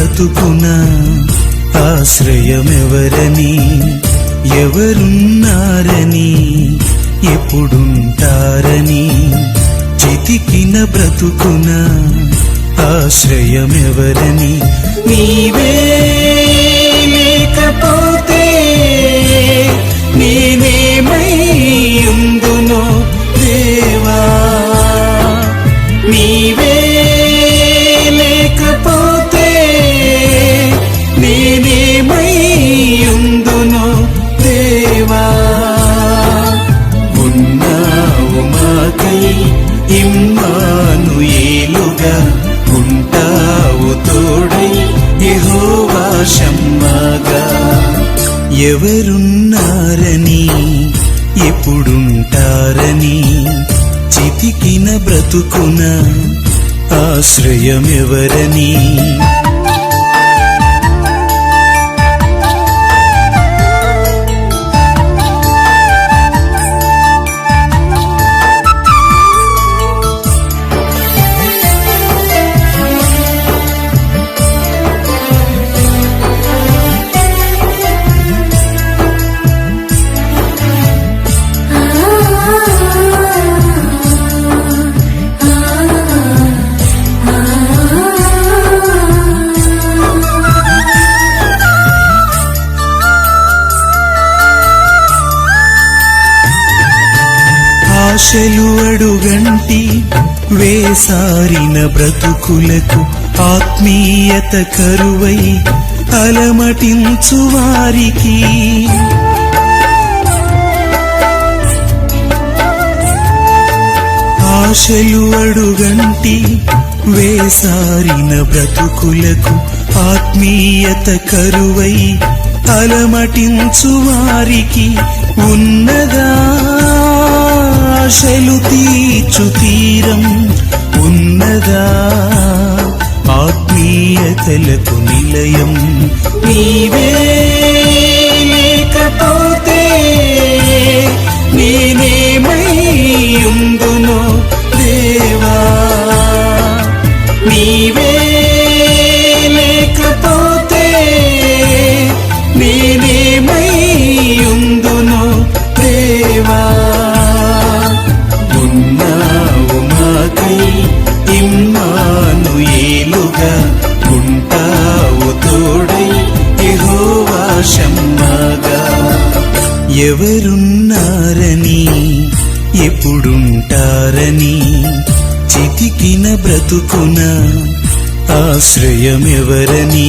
బ్రతుకున ఆశ్రయమెవరని? ఎవరున్నారని? ఎప్పుడుంటారని? చితికిన బ్రతుకున ఆశ్రయమెవరని? నీవే లేకపోతే నేనేమై ఉంది తోడై యహోవా షమ్మాగా ఎవరున్నారని ఎప్పుడుంటారని చితికిన బ్రతుకున ఆశ్రయమెవరని ఎవరని చెలువడుగంటి వేసారిన బ్రతుకులకు ఆత్మీయత కరువై అలమటించు వారికి. ఆశలు అడుగంటి వేసారిన బ్రతుకులకు ఆత్మీయత కరువై అలమటించు వారికి ఉన్నదా? ఆశలు తీర్చు తీరం ఉన్నదా? ఆత్మీయతలకు నిలయం నీవే లేకపోతే ఎవరున్నారని ఎప్పుడుంటారని చితికిన బ్రతుకున ఆశ్రయమెవరని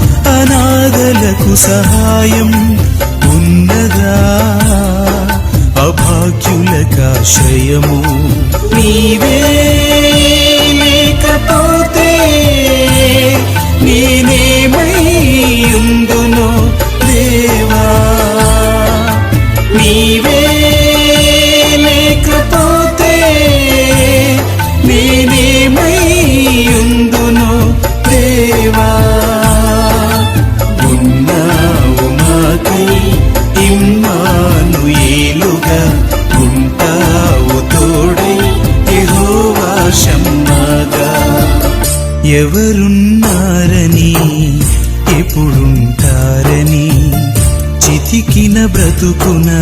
అనాథలకు సహాయం ఉన్నదా? అభాగ్యులకాశ్రయము నీవే లేకపోతే నేనేమై ఉందునో ఎవరున్నారని ఎప్పుడుంటారని చితికిన బ్రతుకునా